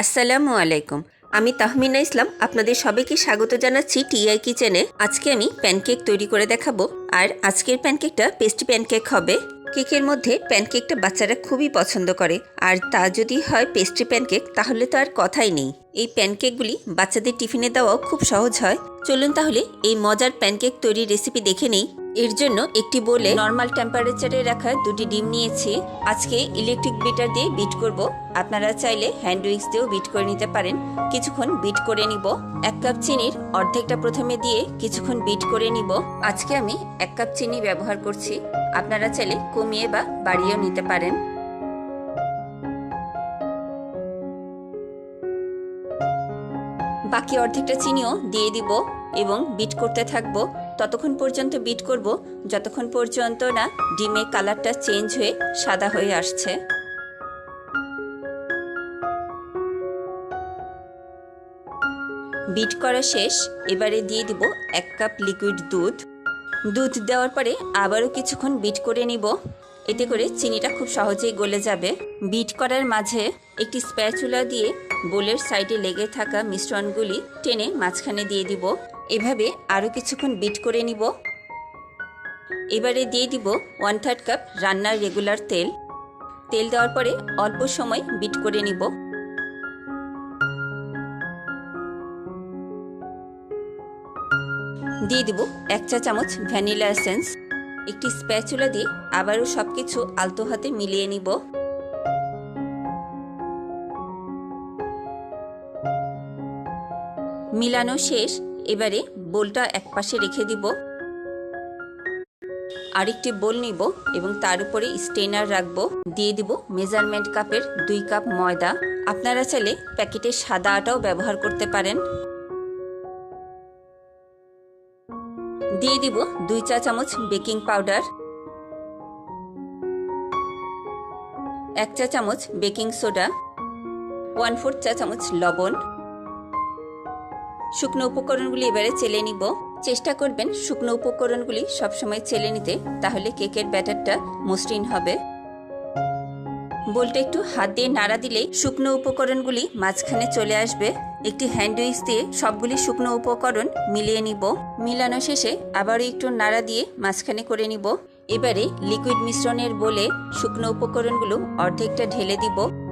আসসালামু আলাইকুম। আমি তাহমিনা ইসলাম, আপনাদের সবাইকে স্বাগত জানাচ্ছি টিআই কিচেনে। আজকে আমি প্যানকেক তৈরি করে দেখাবো। আর আজকের প্যানকেকটা পেস্টি প্যানকেক হবে। কেকের মধ্যে প্যানকেকটা বাচ্চারা খুবই পছন্দ করে। আর তা যদি হয় পেস্ট্রি প্যানকেক, তাহলে তো আর কথাই নেই। এই প্যানকেকগুলি বাচ্চাদের টিফিনে দেওয়াও খুব সহজ হয়। চলুন তাহলে এই মজার প্যানকেক তৈরির রেসিপি দেখে নেই। এর জন্য একটি বলে নর্মাল টেম্পারেচারে রাখা দুটি ডিম নিয়েছি। আজকে ইলেকট্রিক বিটার দিয়ে বিট করব। আপনারা চাইলে হ্যান্ড উইক্স দিয়েও বিট করে নিতে পারেন। কিছুক্ষণ বিট করে নিব। এক কাপ চিনির অর্ধেকটা প্রথমে দিয়ে কিছুক্ষণ বিট করে নিব। আজকে আমি এক কাপ চিনি ব্যবহার করছি। আপনারা চাইলে কমিয়ে বা বাড়িয়েও নিতে পারেন। বাকি অর্ধেকটা চিনিও দিয়ে দিব এবং বিট করতে থাকব। ততক্ষণ পর্যন্ত বিট করব, যতক্ষণ পর্যন্ত না ডিমের কালারটা চেঞ্জ হয়ে সাদা হয়ে আসছে। বিট করা শেষ, এবারে দিয়ে দিব এক কাপ লিকুইড দুধ। দুধ দেওয়ার পরে আবারও কিছুক্ষণ বিট করে নিব, এতে করে চিনিটা খুব সহজেই গলে যাবে। বিট করার মাঝে একটি স্প্যাচুলা দিয়ে বোলের সাইডে লেগে থাকা মিশ্রণগুলি টেনে মাঝখানে দিয়ে দিব। এভাবে আরও কিছুক্ষণ বিট করে নিব। এবারে দিয়ে দিব ওয়ান থার্ড কাপ রান্নার রেগুলার তেল। তেল দেওয়ার পরে অল্প সময় বিট করে নিব। দিয়ে দিব এক চা চামচ ভ্যানিলা এসেন্স একটি স্প্যাচুলা দিয়ে আবারও সব কিছু আলতো হাতে মিলিয়ে নিব। মিলানো শেষ। এবারে বোলটা একপাশে রেখে দিব। আরেকটি বোল নিব এবং তার উপরে স্টেনার রাখব। দিয়ে দিব মেজারমেন্ট কাপের দুই কাপ ময়দা। আপনারা চাইলে প্যাকেটের সাদা আটাও ব্যবহার করতে পারেন। দিয়ে দিব দুই চা চামচ বেকিং পাউডার। এক চা চামচ বেকিং সোডা। ওয়ান ফোর চা চামচ লবণ। শুকনো উপকরণগুলি এবারে চেলে নিব। চেষ্টা করবেন শুকনো উপকরণগুলি সবসময় চেলে নিতে, তাহলে কেকের ব্যাটারটা মসৃণ হবে। বোলটা একটু হাত দিয়ে নাড়া দিলেই শুকনো উপকরণগুলি মাঝখানে চলে আসবে। একটি হ্যান্ড উইচ দিয়ে সবগুলি শুকনো উপকরণ মিলিয়ে নিব। মিলানো শেষে আবারও একটু নাড়া দিয়ে মাঝখানে করে নিব। এবারে লিকুইড মিশ্রণের বলে শুকনো উপকরণগুলো অর্ধেকটা ঢেলে দিব।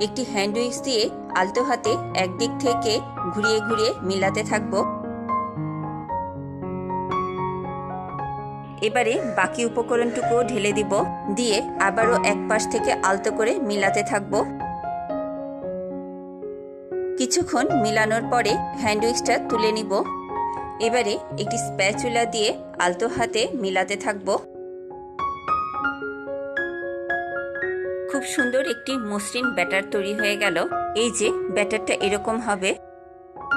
একটি হ্যান্ড উইক্স দিয়ে আলতো হাতে একদিক থেকে ঘুরিয়ে ঘুরিয়ে মিলাতে থাকব। এবারে বাকি উপকরণটুকুও ঢেলে দিব, দিয়ে আবারও এক পাশ থেকে আলতো করে মিলাতে থাকব। কিছুক্ষণ মিলানোর পরে হ্যান্ড উইক্সটা তুলে নিব। এবারে একটি স্প্যাচুলা দিয়ে আলতো হাতে মিলাতে থাকব। খুব সুন্দর একটি মসৃণ ব্যাটার তৈরি হয়ে গেল। এই যে, ব্যাটারটা এরকম হবে।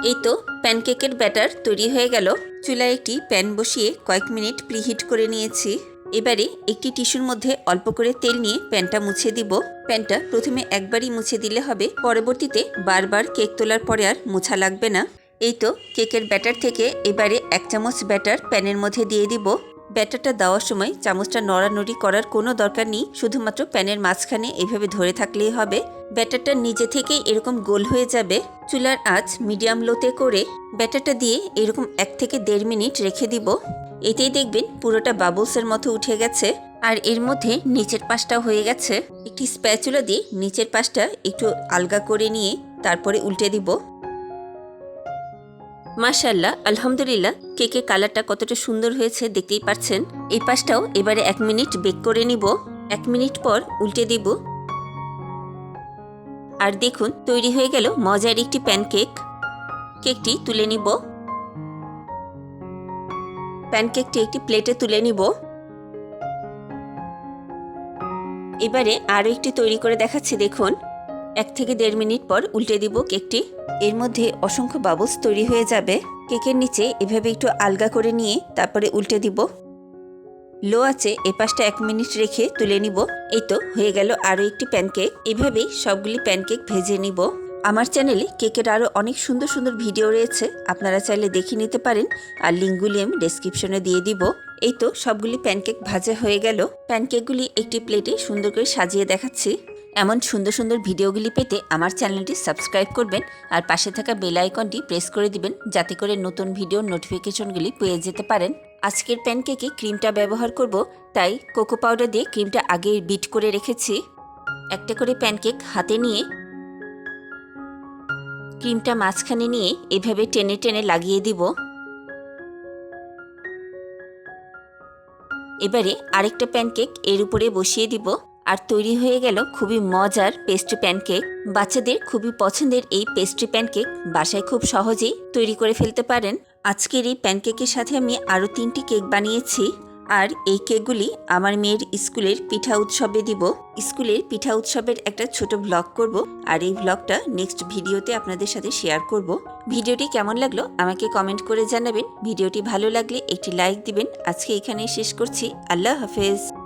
এই তো, প্যানকেকের ব্যাটার তৈরি হয়ে গেল। চুলায় একটি প্যান বসিয়ে কয়েক মিনিট প্রিহিট করে নিয়েছি। এবারে একটি টিস্যুর মধ্যে অল্প করে তেল নিয়ে প্যানটা মুছে দিব। প্যানটা প্রথমে একবারই মুছে দিলে হবে। পরবর্তীতে বারবার কেক তোলার পরে আর মোছা লাগবে না। এই তো, কেকের ব্যাটার থেকে এবারে এক চামচ ব্যাটার প্যানের মধ্যে দিয়ে দিব। ব্যাটারটা দেওয়ার সময় চামচটা নড়ানড়ি করার কোনো দরকার নেই, শুধুমাত্র প্যানের মাঝখানে এভাবে ধরে থাকলেই হবে। ব্যাটারটা নিজে থেকেই এরকম গোল হয়ে যাবে। চুলার আঁচ মিডিয়াম লোতে করে ব্যাটারটা দিয়ে এরকম এক থেকে দেড় মিনিট রেখে দিব। এতেই দেখবেন পুরোটা বাবলসের মতো উঠে গেছে। আর এর মধ্যে নিচের পাশটা হয়ে গেছে। একটি স্প্যাচুলা দিয়ে নিচের পাশটা একটু আলগা করে নিয়ে তারপরে উল্টে দিব। মাশাল্লাহ আলহামদুলিল্লাহ কেকের কালারটা কতটা সুন্দর হয়েছে দেখতেই পাচ্ছেন এই পাশটাও এবারে এক মিনিট বেক করে নিব, এক মিনিট পর উল্টে দিব। আর দেখুন, তৈরি হয়ে গেল মজার একটি প্যানকেক। কেকটি তুলে নিব। প্যানকেকটি একটি প্লেটে তুলে নিব। এবারে আরও একটি তৈরি করে দেখাচ্ছি, দেখুন। এক থেকে দেড় মিনিট পর উল্টে দিব কেকটি। এর মধ্যে অসংখ্য বাবলস তৈরি হয়ে যাবে। কেকের নিচে এভাবে একটু আলগা করে নিয়ে তারপরে উল্টে দিব। লো আছে, এ পাশটা এক মিনিট রেখে তুলে নিব। এই তো, হয়ে গেল আরও একটি প্যানকেক। এভাবেই সবগুলি প্যানকেক ভেজে নিব। আমার চ্যানেলে কেকের আরও অনেক সুন্দর সুন্দর ভিডিও রয়েছে। আপনারা চাইলে দেখে নিতে পারেন আর লিঙ্কগুলি আমি ডেসক্রিপশনে দিয়ে দিব। এই তো, সবগুলি প্যানকেক ভাজা হয়ে গেল। প্যানকেকগুলি একটি প্লেটে সুন্দর করে সাজিয়ে দেখাচ্ছি। এমন সুন্দর সুন্দর ভিডিওগুলি পেতে আমার চ্যানেলটি সাবস্ক্রাইব করবেন আর পাশে থাকা বেল আইকনটি প্রেস করে দিবেন যাতে করে নতুন ভিডিওর নোটিফিকেশনগুলি পেয়ে যেতে পারেন। আজকের প্যানকেকে ক্রিমটা ব্যবহার করব, তাই কোকো পাউডার দিয়ে ক্রিমটা আগে বিট করে রেখেছি। একটা করে প্যানকেক হাতে নিয়ে ক্রিমটা মাঝখানে নিয়ে এভাবে টেনে টেনে লাগিয়ে দিব। এবারে আরেকটা প্যানকেক এর উপরে বসিয়ে দিব। আর তৈরি হয়ে গেল খুবই মজার পেস্ট্রি প্যানকেক বাচ্চাদের খুবই পছন্দের এই পেস্ট্রি প্যানকেক বাসায় খুব সহজেই তৈরি করে ফেলতে পারেন। আজকের এই প্যানকেকের সাথে আমি আরও তিনটি কেক বানিয়েছি। আর এই কেকগুলি আমার মেয়ের স্কুলের পিঠা উৎসবে দিব। স্কুলের পিঠা উৎসবের একটা ছোট ব্লগ করব আর এই ব্লগটা নেক্সট ভিডিওতে আপনাদের সাথে শেয়ার করব। ভিডিওটি কেমন লাগল আমাকে কমেন্ট করে জানাবেন। ভিডিওটি ভালো লাগলে একটি লাইক দিবেন। আজকে এখানেই শেষ করছি। আল্লাহ হাফেজ।